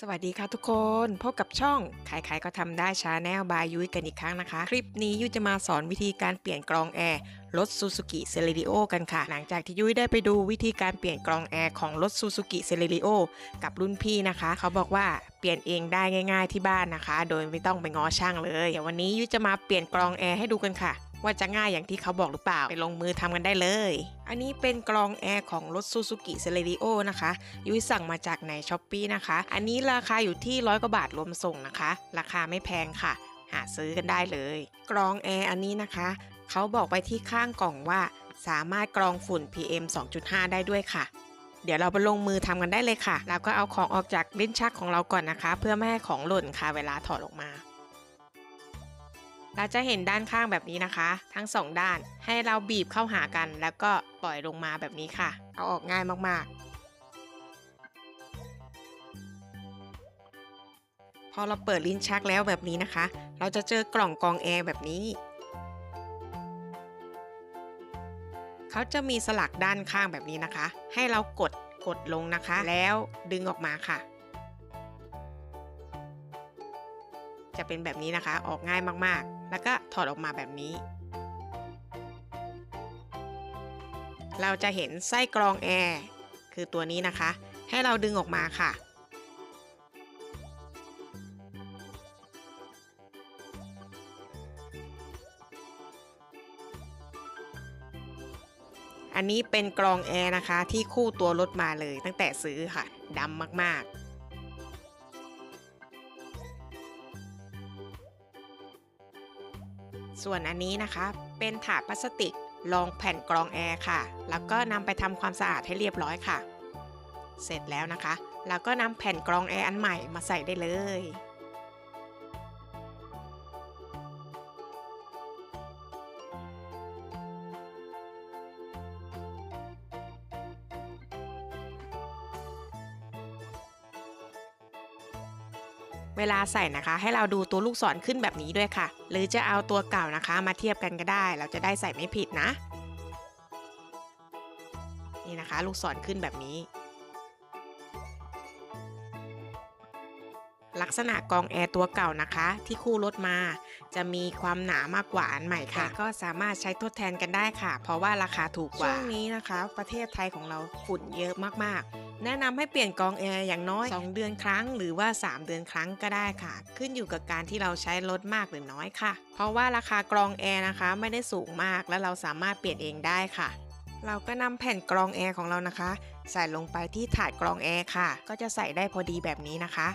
สวัสดีค่ะทุกคนพบกับช่องใครๆก็ทำได้ชาแนลบายยุ้ยกันอีกครั้งนะคะ คลิปนี้ยุ้ยจะมาสอนวิธีการเปลี่ยนกรองแอร์รถซูซูกิเซเลริโอกันค่ะ หลังจากที่ยุ้ยได้ไปดูวิธีการเปลี่ยนกรองแอร์ของรถซูซูกิเซเลริโอกับรุ่นพี่นะคะ เขาบอกว่าเปลี่ยนเองได้ง่าย ๆที่บ้านนะคะ โดยไม่ต้องไปง้อช่างเลยเดี๋ยววันนี้ยุ้ยจะมาเปลี่ยนกรองแอร์ให้ดูกันค่ะ ว่าจะง่ายอย่างที่เขาบอกหรือเปล่า ไปลงมือทำกันได้เลย อันนี้เป็นกรองแอร์ของรถซูซูกิเซเลริโอนะคะ ยุ้ยสั่งมาจากในช้อปปีนะคะ อันนี้ราคาอยู่ที่ร้อยกว่าบาทรวมส่งนะคะ ราคาไม่แพงค่ะ หาซื้อกันได้เลย กรองแอร์อันนี้นะคะ เขาบอกไปที่ข้างกล่องว่า สามารถกรองฝุ่น PM 2.5 ได้ด้วยค่ะเดี๋ยวเราไปลงมือทำกันได้เลยค่ะ แล้วก็เอาของออกจากลิ้นชักของเราก่อนนะคะ เพื่อไม่ให้ของหล่นค่ะเวลาถอดออกมา เราจะเห็นด้านข้างแบบนี้นะคะ ทั้งสองด้านให้เราบีบเข้าหากัน แล้วก็ปล่อยลงมาแบบนี้ค่ะ เอาออกง่ายมากๆ พอเราเปิดลิ้นชักแล้วแบบนี้นะคะ เราจะเจอกล่องกองแอร์แบบนี้เขาจะมีสลักด้านข้างแบบนี้นะคะ ให้เรากดกดลงนะคะ แล้วดึงออกมาค่ะ จะเป็นแบบนี้นะคะออกง่ายมากๆ แล้วก็ถอดออกมาแบบนี้ เราจะเห็นไส้กรองแอร์คือตัวนี้นะคะ ให้เราดึงออกมาค่ะ อันนี้เป็นกรองแอร์นะคะที่คู่ตัวรถมาเลยตั้งแต่ซื้อค่ะดำมากๆ ส่วนอันนี้นะคะ เป็นถาดพลาสติกรองแผ่นกรองแอร์ค่ะ แล้วก็นำไปทำความสะอาดให้เรียบร้อยค่ะ เสร็จแล้วนะคะ เราก็นำแผ่นกรองแอร์อันใหม่มาใส่ได้เลย เวลาใส่นะคะ ให้เราดูตัวลูกศรขึ้นแบบนี้ด้วยค่ะ หรือจะเอาตัวเก่านะคะ มาเทียบกันก็ได้ เราจะได้ใส่ไม่ผิดนะ นี่นะคะ ลูกศรขึ้นแบบนี้ ลักษณะกองแอร์ตัวเก่านะคะ ที่คู่รถมา จะมีความหนามากกว่าอันใหม่ค่ะ ก็สามารถใช้ทดแทนกันได้ค่ะ เพราะว่าราคาถูกกว่าช่วงนี้นะคะ ประเทศไทยของเราฝุ่นเยอะมากๆ แนะนำให้เปลี่ยนกรองแอร์อย่างน้อย 2 เดือนครั้ง หรือว่า 3 เดือนครั้งก็ได้ค่ะ ขึ้นอยู่กับการที่เราใช้รถมากหรือน้อยค่ะ เพราะว่าราคากรองแอร์นะคะไม่ได้สูงมากและเราสามารถเปลี่ยนเองได้ค่ะ เราก็นำแผ่นกรองแอร์ของเรานะคะ ใส่ลงไปที่ถาดกรองแอร์ค่ะ ก็จะใส่ได้พอดีแบบนี้นะคะ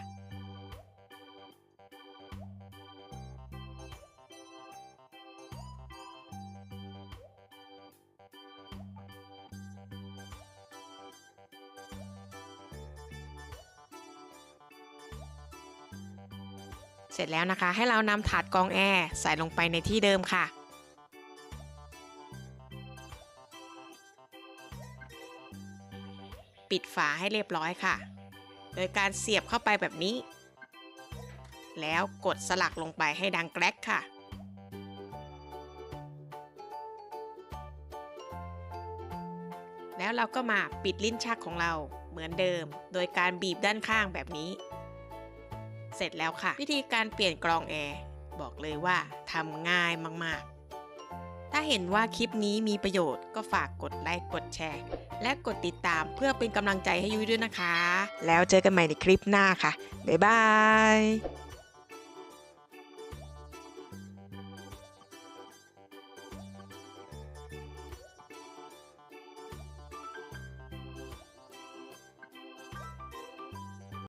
เสร็จแล้วนะคะ ให้เรานำถาดกองแอร์ใส่ลงไปในที่เดิมค่ะ ปิดฝาให้เรียบร้อยค่ะ โดยการเสียบเข้าไปแบบนี้ แล้วกดสลักลงไปให้ดังแกรกค่ะแล้วเราก็มาปิดลิ้นชักของเราเหมือนเดิม โดยการบีบด้านข้างแบบนี้ เสร็จแล้วค่ะ วิธีการเปลี่ยนกรองแอร์บอกเลยว่าทำง่ายมากๆ ถ้าเห็นว่าคลิปนี้มีประโยชน์ก็ฝากกดไลค์กดแชร์ และกดติดตามเพื่อเป็นกำลังใจให้ยุ้ยด้วยนะคะ แล้วเจอกันใหม่ในคลิปหน้าค่ะ บ๊ายบาย